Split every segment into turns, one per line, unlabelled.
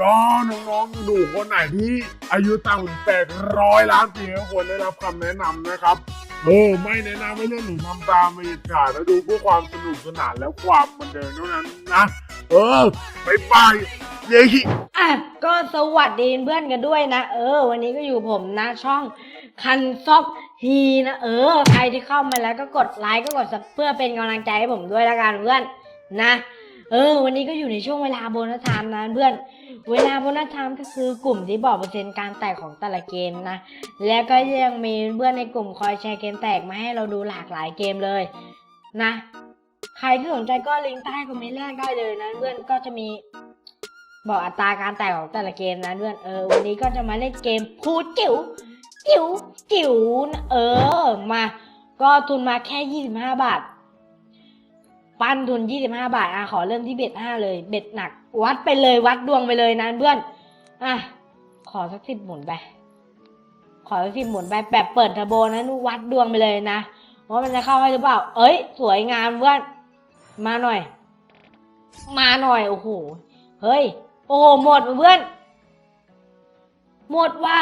ก็น้องๆหนูคนไหนที่อายุต่ำกว่าแปดร้อยล้านปีก็ควรได้รับคำแนะนำนะครับเออไม่แนะนำให้เล่นหรือทำตามไปขาดแล้วดูเพื่อความสนุกสนานและความบันเทิงเท่านั้นนะเออไปไปเย้
อะก็สวัสดีเพื่อนกันด้วยนะ เออ วันนี้ก็อยู่ผมนะช่องคันซอกฮีนะเออ ใครที่เข้ามาแล้วก็กดไลค์ก็กดเพื่อเป็นกำลังใจให้ผมด้วยละกันเพื่อนนะ ออ วันนี้ก็อยู่ในช่วงเวลาโบนัสไทม์นะเพื่อน เวลาโบนัสไทม์ก็คือกลุ่มที่บอกเปอร์เซ็นต์การแตกของแต่ละเกมนะ แล้วก็ยังมีเพื่อนในกลุ่มคอยแชร์เกมแตกมาให้เราดูหลากหลายเกมเลยนะ ใครที่สนใจก็ลิงก์ใต้คอมเมนต์แรกได้เลยนะเพื่อน ก็จะมีบอกอัตราการแตกของแต่ละเกมนะเพื่อน เออ วันนี้ก็จะมาเล่นเกมพูดจิ๋วจิ๋วจิ๋วนะเออ มา ก็ทุนมาแค่ 25 บาท ปั้นทุน 25 บาทอะขอเริ่มที่เบ็ด5เลย เบ็ดหนัก วัดไปเลยวัดดวงไปเลยนะเพื่อน อะ ขอสักสิบหมุนไป ขอสักสิบหมุนไปแบบเปิดเทอร์โบนะนวัดดวงไปเลยนะว่ามันจะเข้าให้หรือเปล่า เอ้ย สวยงามเพื่อน มาหน่อย มาหน่อย โอ้โห เฮ้ย โอ้โห หมดเพื่อน หมดว่ะ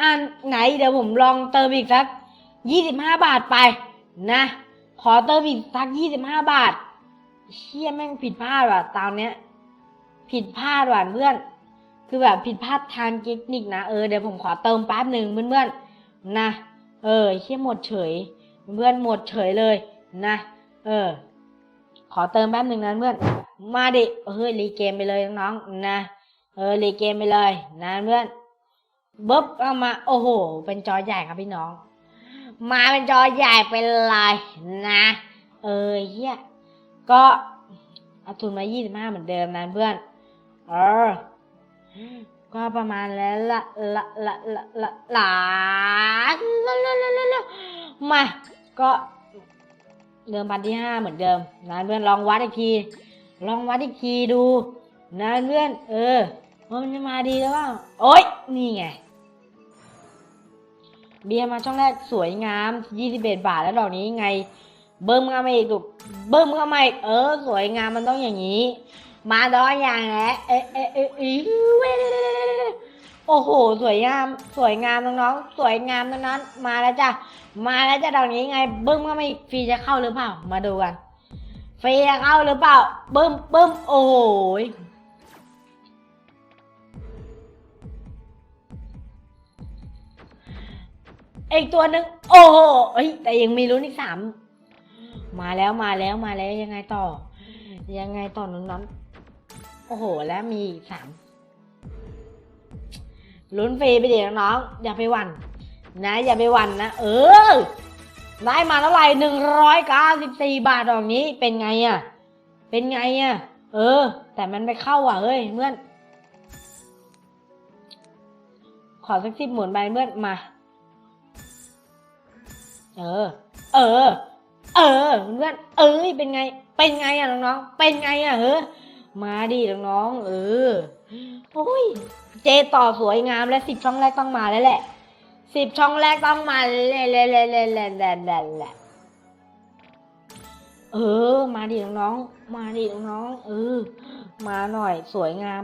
อ่านไหนเดี๋ยวผมลองเติมอีกสัก ยี่สิบห้าบาทไป นะ ขอเติมอีกสักยี่สิบห้าบาทเชี่ยแม่งผิดพลาดว่ะตอนเนี้ย ผิดพลาดว่ะเพื่อน คือแบบผิดพลาดทางเทคนิคนะเออเดี๋ยวผมขอเติมแป๊บหนึ่งเพื่อนๆนะเออเชี่ยหมดเฉย เพื่อนหมดเฉยเลย นะ เออ ขอเติมแป๊บหนึ่งนะเพื่อน มาดิเฮ้ยรีเกมไปเลยน้องๆนะเออรีเกมไปเลย นะเพื่อนบึ๊บเอามาโอ้โห เป็นจอใหญ่ครับพี่น้อง มาเป็นจอใหญ่ไปเลยนะ เออเฮียก็เอาทุนมายี่สิบห้าเหมือนเดิมนะเพื่อน เออ ก็ประมาณแล้วละละละละละละละละละละละมาก็เดิมพันที่ห้าเหมือนเดิมนะเพื่อนลองวัดอีกที ลองวัดอีกทีดูนะเพื่อน เออว่ามันจะมาดีแล้วว่าโอ๊ยนี่ไง เบียร์มาช่องแรกสวยงาม21บาทแล้วดอกนี้ไง เบิ้มเข้ามาอีกลูเบิ้มเข้ามาอีกเออ สวยงามมันต้องอย่างนี้ มาดอยอย่างแหละเอ๊ะเอ๊ะเอ๊ะอีเว้ยโอ้โห สวยงาม สวยงามน้องๆสวยงามน้องๆมาแล้วจ้ะมาแล้วจ้ะดอกนี้ไง เบึ้มเข้ามาอีกฟรีจะเข้าหรือเปล่า มาดูกันฟรีจะเข้าหรือเปล่าเบึ้มเบึ้มโอ้โห อีกตัวหนึ่งโอ้โหเอ้ยแต่ยังมีลุ้นอีกสามมาแล้วมาแล้วมาแล้วยังไงต่อ ยังไงต่อน้องๆโอ้โห แล้วมีสามลุ้นฟรีไปเดิน้องๆอย่าไปหวั่นนะ อย่าไปหวั่นนะเออได้มาเท่าไหร่หนึ่งร้อยเก้าสิบสี่บาทดอกนี้เป็นไงอะ่ะ เป็นไงอะ่ะ เออ แต่มันไม่เข้าอะเฮ้ยเพื่อน ขอสักสิบหมุนไปเพื่อนมา เออ เออ เออเพื่อนเอ้ยเป็นไง เป็นไงอะน้องๆเป็นไงอะเฮ้ยมาดิน้องๆเออโอ้ยเจต่อสวยงามและสิบช่องแรกต้องมาแล้วแหละสิบช่องแรกต้องมาเล่เล่เล่เล่เล่เล่เล่เล่เออ มาดิน้องๆมาดิน้องๆเออ มาหน่อยสวยงาม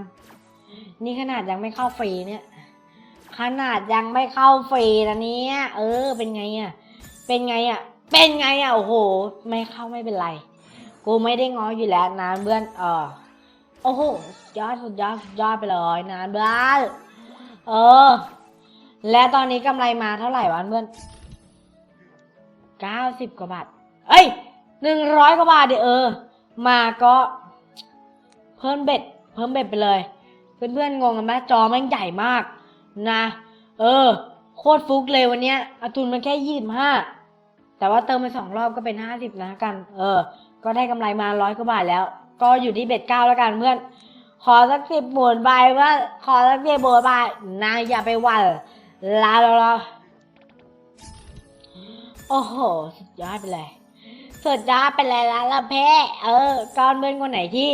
นี่ขนาดยังไม่เข้าฟรีเนี่ย ขนาดยังไม่เข้าฟรีนะเนี่ยเออ เป็นไงอะ เป็นไงอะ เป็นไงอะ โอ้โห ไม่เข้าไม่เป็นไร กูไม่ได้ง้ออยู่แล้วนะเพื่อนเออโอ้โหยอดสุดยอดสุดยอดไปเลยนะเพื่อนเออ และตอนนี้กำไรมาเท่าไหร่วะเพื่อนเก้าสิบกว่าบาท เอ้ยหนึ่งร้อยกว่าบาทเดี๋ยวเออ มาก็เพิ่มเบ็ด เพิ่มเบ็ดไปเลย เพื่อนๆงงกันไหมจอแม่งใหญ่มากนะ เออ โคตรฟุกเลยวันเนี้ยอาทุนมันแค่ยี่สิบห้า แต่ว่าเติมไปสองรอบก็เป็นห้าสิบนะกัน เออ ก็ได้กำไรมาร้อยกว่าบาทแล้ว ก็อยู่ที่เบ็ดเก้าแล้วกันเพื่อน ขอสักสิบหมุนใบว่า ขอสักสิบหมุนใบนะอย่าไปหวันลาแล้วโอ้โห สุดยอดไปเลย สุดยอดไปเลยละละเพ่เออก้อนเพื่อนคนไหนที่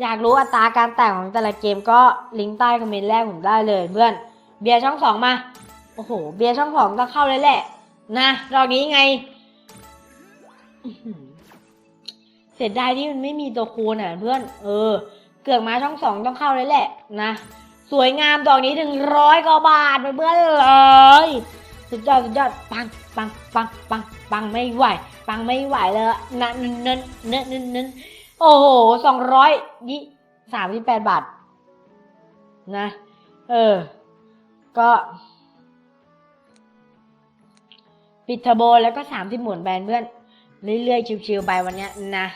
อยากรู้อัตราการแต่งของแต่ละเกมก็ลิงก์ใต้คอมเมนต์แรกผมได้เลยเพื่อน เบียร์ช่องสองมา โอ้โห เบียร์ช่องสองต้องเข้าเลยแหละ นะรอบนี้ไง เสียดายที่มันไม่มีตัวคูณอะเพื่อน เออ เกือกมาช่องสองต้องเข้าเลยแหละนะ สวยงามดอกนี้ถึงร้อยกว่าบาทเพื่อนเลย สุดยอดสุดยอดปังปังปังปังปังไม่ไหว ปังไม่ไหวเลยนะเน้นเน้นเน้นเน้นเน้นโอ้โหสองร้อยยี่สามสิบแปดบาท นะ เออ ก็ ปิดทโบแล้วก็สามสิบหมุนแบนเพื่อน เรื่อยๆชิวๆไปวันเนี้ยนะ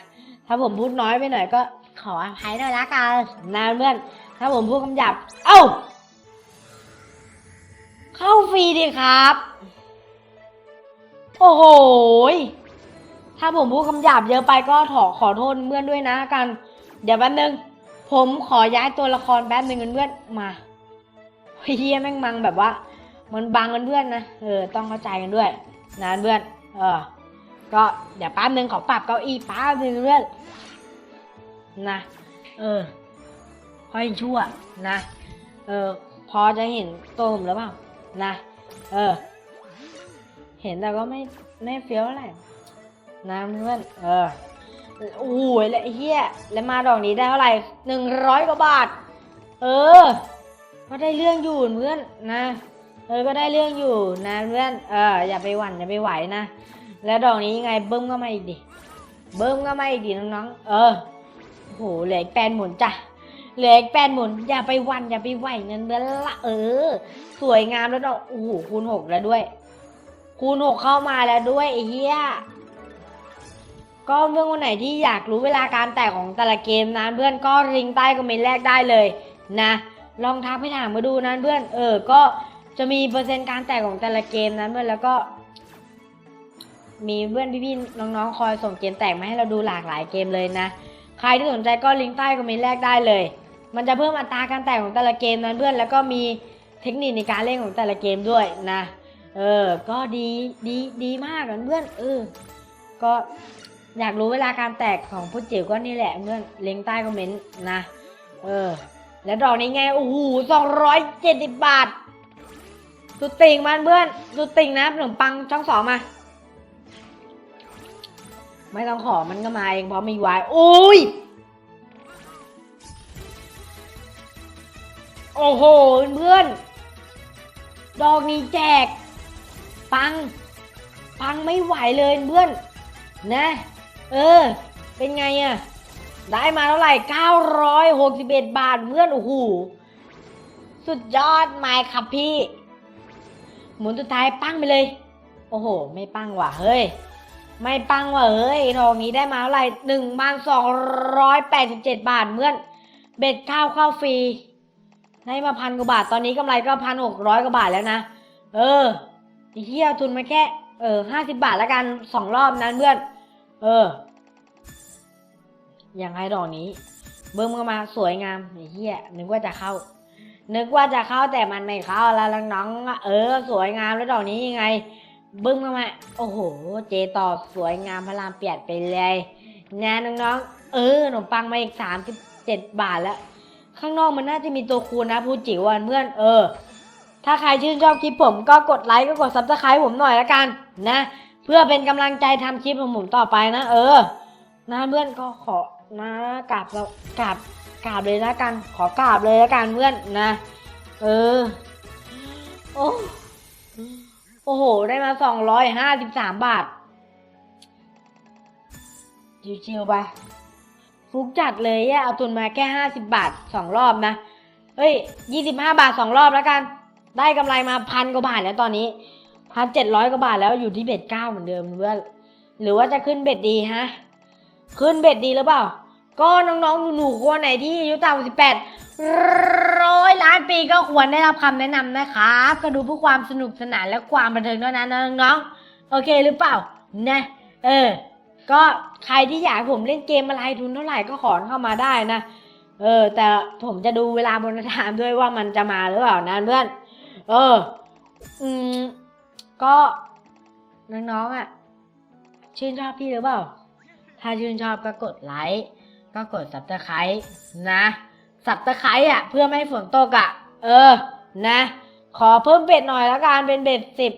ถ้าผมพูดน้อยไปหน่อยก็ขออภัยด้วยละกันนะเพื่อน ถ้าผมพูดคำหยาบ เอ้า เข้าฟรีดิครับ โอ้โห ถ้าผมพูดคำหยาบเยอะไปก็ขอขอโทษเพื่อนด้วยนะกัน เดี๋ยวแป๊บนึง ผมขอย้ายตัวละครแป๊บนึงเพื่อนมาเฮียแม่งมังแบบว่า มันบังกันเพื่อนนะ เออ ต้องเข้าใจกันด้วยนะเพื่อน เออ ก็เดี๋ยวแป๊บนึงขอปรับเก้าอี้แป๊บนึงเพื่อนนะ เออพอยชั่วนะ เออ พอจะเห็นตัวผมหรือเปล่า นะ เออ เห็นแต่ก็ไม่ไม่เฟี้ยวอะไรนะเพื่อน เออโอ้ยแล้วไอ้เฮียแล้วมาดอกนี้ได้เท่าไหร่หนึ่งร้อยกว่าบาท เออ ก็ได้เรื่องอยู่เพื่อนนะ เออ ก็ได้เรื่องอยู่นะเพื่อน เออ อย่าไปหวั่นอย่าไปไหวนะ แล้วดอกนี้ยังไงเบิ้มก็มาอีกดิ เบิ้มก็มาอีกดิน้องๆ เออโอ้โหเหลืออีกแปดหมุนจ้ะ เหลืออีกแปดหมุน อย่าไปวันอย่าไปไหวเงินเดือนละเออ สวยงามแล้วดอกโอ้โหคูณหกแล้วด้วย คูณหกเข้ามาแล้วด้วยไอ้เหี้ยก็เพื่อนคนไหนที่อยากรู้เวลาการแตกของแต่ละเกมนะเพื่อนก็ลิงใต้คอมเมนต์แรกได้เลยนะ ลองทักไปถามมาดูนะเพื่อน เออ ก็จะมีเปอร์เซ็นต์การแตกของแต่ละเกมนะเพื่อนแล้วก็ มีเพื่อนพี่ๆน้องๆ คอยส่งเกมแตกมาให้เราดูหลากหลายเกมเลยนะ ใครที่สนใจก็ลิงก์ใต้คอมเมนต์แรกได้เลย มันจะเพิ่มอัตราการแตกของแต่ละเกมนั้นเพื่อน แล้วก็มีเทคนิคในการเล่นของแต่ละเกมด้วยนะ เออ ก็ดีดีดีมากนะเพื่อนเออ ก็อยากรู้เวลาการแตกของผู้จิ๋วก็นี่แหละเพื่อนลิงก์ใต้คอมเมนต์นะ เออ แล้วดอกนี้ไง โอ้โหสองร้อยเจ็ดสิบบาทสุดติ่งมันเพื่อนสุดติ่งนะขนมปังช่องสองมา ไม่ต้องขอมันก็มาเองเพราะมีไว้โอ้ย โอ้โห เพื่อนดอกนี้แจก ปัง ปังไม่ไหวเลยเพื่อน นะ เออ เป็นไงอะได้มาเท่าไหร่ 961 บาทเพื่อน โอ้โห สุดยอดไมค์ครับพี่ หมุนสุดท้ายปั้งไปเลย โอ้โห ไม่ปั้งว่ะ เฮ้ย ไม่ปังว่ะเฮ้ยทองนี้ได้มาเท่าไหร่หนึ่งพันสองร้อยแปดสิบเจ็ดบาทเมื่อนเบ็ดข้าวข้าวฟรีได้มาพันกว่าบาทตอนนี้กำไรก็พันหกร้อยกว่าบาทแล้วนะ เออไอ้เฮียทุนมาแค่เออห้าสิบาทแล้วกันสองรอบนั้นเพื่อน เอออย่างไรดอกนี้ เบิ้มก็มาสวยงามไอ้เฮียนึกว่าจะเข้า นึกว่าจะเข้าแต่มันไม่เข้าแล้วน้องเออ สวยงามแล้วดอกนี้ยังไง บึ้มเข้ามาโอ้โห เจตอบสวยงามพระรามเปียดไปเลยนะน้องๆ เออขนมปังมาอีกสามสิบเจ็ดบาทแล้ว ข้างนอกมันน่าจะมีตัวคูณนะพูจิ๋วอะเพื่อนเออ ถ้าใครชื่นชอบคลิปผมก็กดไลค์ก็กดซับสไครต์ผมหน่อยละกันนะ เพื่อเป็นกำลังใจทำคลิปของผมต่อไปนะ เออ นะเพื่อนก็ขอนะกราบเรากราบกราบเลยละกัน ขอกราบเลยละกันเพื่อนนะ เออ โอ้ อ้โห ได้มาสองร้อยห้าสิบสามบาท ชิวๆไป ฟุกจัดเลยอะเอาทุนมาแค่ห้าสิบบาทสองรอบนะ เฮ้ยยี่สิบห้าบาทสองรอบแล้วกัน ได้กำไรมาพันกว่าบาทแล้วตอนนี้พันเจ็ดร้อยกว่าบาทแล้วอยู่ที่เบ็ดเก้าเหมือนเดิมเพื่อนหรือว่าจะขึ้นเบ็ดดีฮะ ขึ้นเบ็ดดีหรือเปล่า ก็น้องๆหนูๆคนไหนที่อายุต่ำกว่าสิบแปดร้อยล้านปีก็ควรได้รับคำแนะนำนะครับก็ดูเพื่อความสนุกสนานและความบันเทิงเท่านั้นนะน้องๆโอเคหรือเปล่านะเออ ก็ใครที่อยากผมเล่นเกมอะไรทุนเท่าไหร่ก็ขอเข้ามาได้นะเออ แต่ผมจะดูเวลาบนถามด้วยว่ามันจะมาหรือเปล่านะเพื่อนเออ อืมก็น้องๆอะ ชื่นชอบพี่หรือเปล่า ถ้าชื่นชอบก็กดไลค์ ก็กดสับตะไคร้นะสับตะไคร้อะ เพื่อไม่ให้ฝนตกอะ เออ นะ ขอเพิ่มเบ็ดหน่อยแล้วกันเป็นเบ็ดสิบ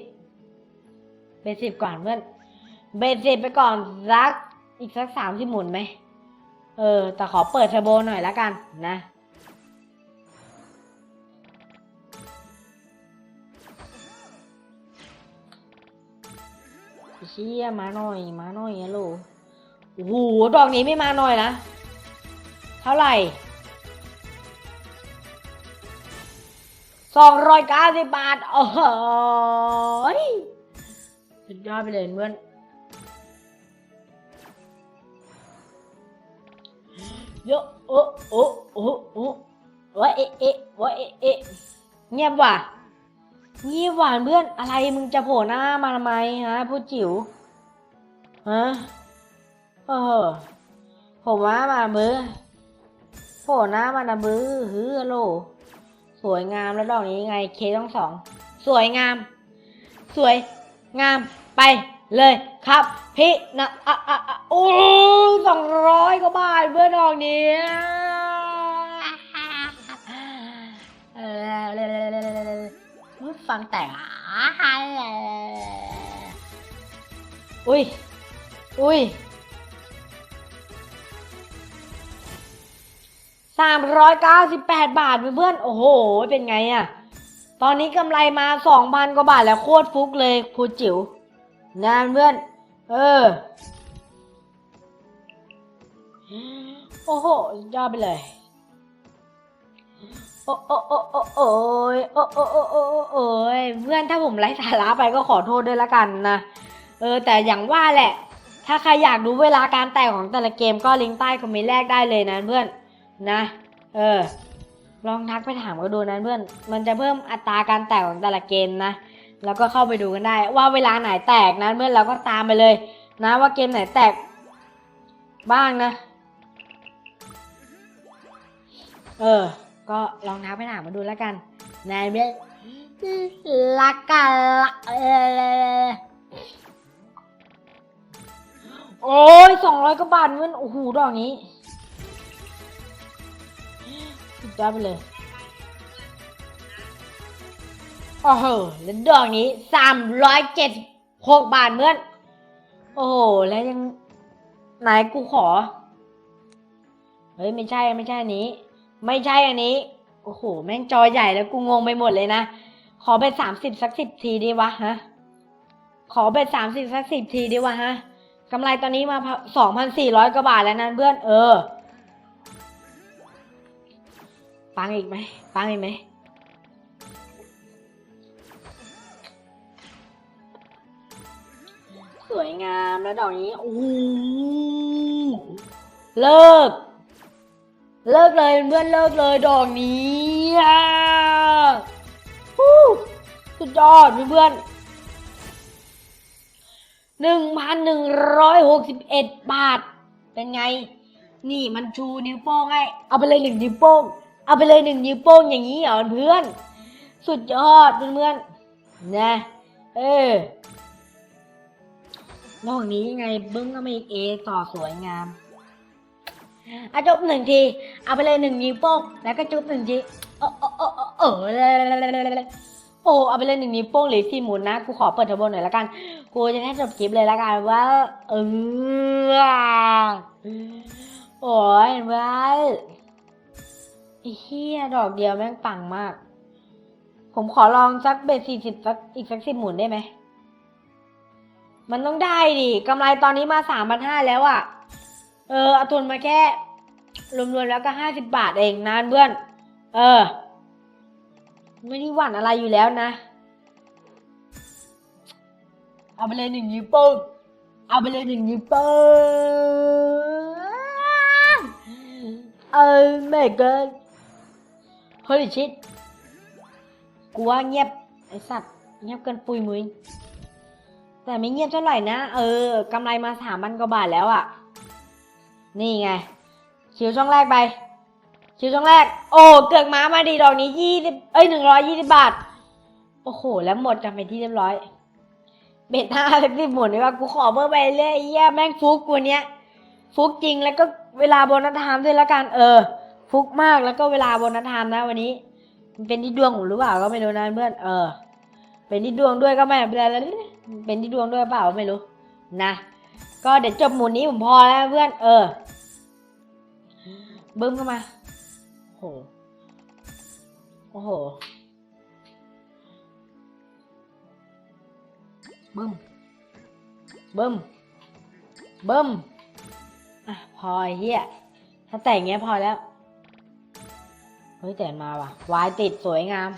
เบ็ดสิบก่อนเพื่อนเบ็ดสิบไปก่อนสักอีกสักสามที่หมุนไหมเออ แต่ขอเปิดเทอร์โบหน่อยละกันนะเชี่ยมาหน่อย มาหน่อยอะโหลโอ้โหดอกนี้ไม่มาหน่อยนะ เท่าไหร่สองร้อยเก้าสิบบาท โอ้โหสุดยอดไปเลยเพื่อน เยอะโอ้โอ้โอ้โอ้วะเอะเอะวะเอะเอะเงียบว่ะเงียบหวานเพื่อน อะไรมึงจะโผล่หน้ามาทำไมฮะผู้จิ๋ว ฮะ เออ ผมว่ามาเบือ หน้ามานะเบือฮือฮัลโล สวยงามแล้วดอกนี้ไงเคต้องสอง สวยงาม สวยงามไปเลยครับพี่นะอะอะอะโอ้สองร้อยกว่าบาทเพื่อดอกนี้ฟังแต่อะอุ้ย อุ้ย สามร้อยเก้าสิบแปดบาทเพื่อนๆโอ้โห เป็นไงอะตอนนี้กำไรมาสองพันกว่าบาทแล้วโคตรฟุกเลยครูจิ๋วนะเพื่อน เออ โอ้โหยอดไปเลย โอ้โอ้โอ้โอ้โอ้ยโอ้โอ้โอ้โอ้โอ้โอ้ยเพื่อนถ้าผมไร้สาระไปก็ขอโทษด้วยละกันนะ เออ แต่อย่างว่าแหละ ถ้าใครอยากดูเวลาการแตกของแต่ละเกมก็ลิงก์ใต้คอมเมนต์แรกได้เลยนะเพื่อน นะ เออ ลองทักไปถามก็ดูนะเพื่อน มันจะเพิ่มอัตราการแตกของแต่ละเกมนะ แล้วก็เข้าไปดูกันได้ ว่าเวลาไหนแตกนะเพื่อนเราก็ตามไปเลย นะว่าเกมไหนแตกบ้างนะ เออ ก็ลองทักไปถามมาดูแล้วกันนะเพื่อนละกันละเออโอ้ยสองร้อยกว่าบาทเพื่อนโอ้โหดอกนี้ สุดยอดไปเลยโอ้โหแล้วดอกนี้สามร้อยเจ็ดหกบาทเมื่อน โอ้โห แล้วยังไหนกูขอ เฮ้ย ไม่ใช่ไม่ใช่อันนี้ ไม่ใช่อันนี้ โอ้โห แม่งจอใหญ่แล้วกูงงไปหมดเลยนะ ขอไปสามสิบสักสิบทีดีวะฮะ ขอไปสามสิบสักสิบทีดีวะฮะกำไรตอนนี้มาสองพันสี่ร้อยกว่าบาทแล้วนะเพื่อน เออ ปังอีกไหมปังอีกไหมสวยงามแล้วดอกนี้โอ้โหเลิก เลิกเลยเพื่อนเลิกเลยดอกนี้อะฮู้สุดยอดเพื่อนหนึ่งพันหนึ่งร้อยหกสิบเอ็ดบาท เป็นไง นี่มันชูนิ้วโป้งให้ เอาไปเลยหนึ่งนิ้วโป้ง เอาไปเลยหนึ่งนิ้วโป้งอย่างนี้เหรอเพื่อน สุดยอดเพื่อนๆนะเออนอกนี้ยังไงบึ้งก็ไม่เอต่อสวยงามอจุบหนึ่งที เอาไปเลยหนึ่งนิ้วโป้งแล้วก็จุบหนึ่งทีเออเออเออเออโอ้เอาไปเลยหนึ่งนิ้วโป้งหรือที่หมุนนะกูขอเปิดทอร์โบหน่อยละกัน กูจะให้จบคลิปเลยละกันว่าเออโอ้ยเห็นไหม ไอ้เฮียดอกเดียวแม่งปังมาก ผมขอลองสักเบสสี่สิบสักอีกสักสิบหมุนได้ไหม มันต้องได้ดิกำไรตอนนี้มาสามพันห้าแล้วอะ่ะ เออเอาทุนมาแค่ รวมๆแล้วก็ห้าสิบบาทเองนะเพื่อน เออ ไม่ได้หวั่นอะไรอยู่แล้วนะ เอาไปเลยหนึ่งนิ้วโป้งเอาไปเลยหนึ่งนิ้วโป้งเออไม่ เฮ้ยชิดกูว่าเงียบไอสัตว์เงียบเกินปุยมุยแต่ไม่เงียบเท่าไหร่นะ เออกำไรมาสามพันกว่าบาทแล้วอะ่ะ นี่ไง คิวช่องแรกไป คิวช่องแรก โอ้เกือกม้ามาดีดอกนี้ยี่สิบเอ้ยหนึ่งร้อยยี่สิบบาท โอ้โห แล้วหมดกันไปนที่เรียบร้อย เบ็ดห้าสักสิบหมุนดีกว่ากูขอเบอร์ไปเรื่อยเยี่ยแม่งฟุกกูเนี้ย ฟุกจริงแล้วก็เวลาโบนัสไทม์ด้วยละกัน เออ ฟุกมากแล้วก็เวลาโบนัสไทม์นะวันนี้ เป็นที่ดวงผมหรือเปล่าก็ไม่รู้นะเพื่อนเออ เป็นที่ดวงด้วยก็ไม่เป็นไรแล้วเป็นที่ดวงด้วยเปล่าไม่รู้นะก็เดี๋ยวจบหมุนนี้ผมพอแล้วเพื่อน เออบึ้มเข้ามาโอ้โหโอ้โหบึ้มบึ้มบึ้มอะพอเฮียถ้าแต่งเงี้ยพอแล้ว เฮ้ยแต่มาว่ะ วายติดสวยงาม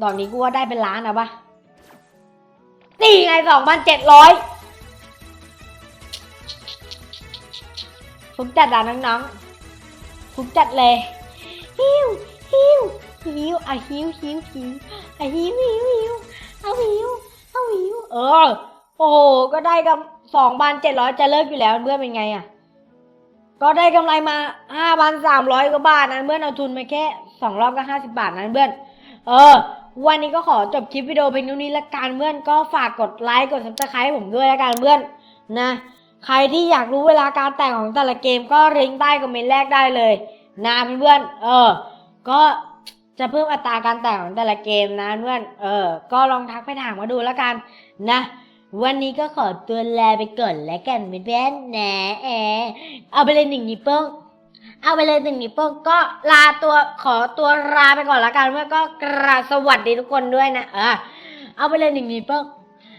ดอกนี้กูว่าได้เป็นล้านอะปะนี่ไงสองพันเจ็ดร้อยฟุกจัดอะน้องๆฟุกจัดเลย ฮิวฮิวฮิวอะฮิวฮิวฮิวอะฮิวฮิวฮิวเอาฮิวเอาฮิวเออ โอ้โห ก็ได้กับสองพันเจ็ดร้อยจะเลิกอยู่แล้วเพื่อนเป็นไงอะ ก็ได้กำไรมาห้าพันสามร้อยกว่าบาทนะเพื่อนเอาทุนไปแค่สองรอบก็ห้าสิบบาทนะเพื่อน เออ วันนี้ก็ขอจบคลิปวิดีโอเพียงเท่านี้ละกันเพื่อนก็ฝากกดไลค์กดซับสไครต์ผมด้วยละกันเพื่อนนะ ใครที่อยากรู้เวลาการแต่งของแต่ละเกมก็ลิงใต้คอมเมนต์แรกได้เลยนะเพื่อนเออ ก็จะเพิ่มอัตราการแต่งของแต่ละเกมนะเพื่อน เออ ก็ลองทักไปถามมาดูแล้วกันนะ วันนี้ก็ขอตัวลาไปก่อนแล้วกันเพื่อนๆนะแอเอาไปเลยหนึ่งนิ้วโป้งเอาไปเลยหนึ่งนิ้วโป้งก็ลาตัวขอตัวลาไปก่อนแล้วกันเพื่อนก็กราบสวัสดีทุกคนด้วยนะเออเอาไปเลยหนึ่งนิ้วโป้ง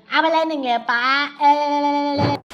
เอาไปเลยหนึ่งเหรียป้าเออ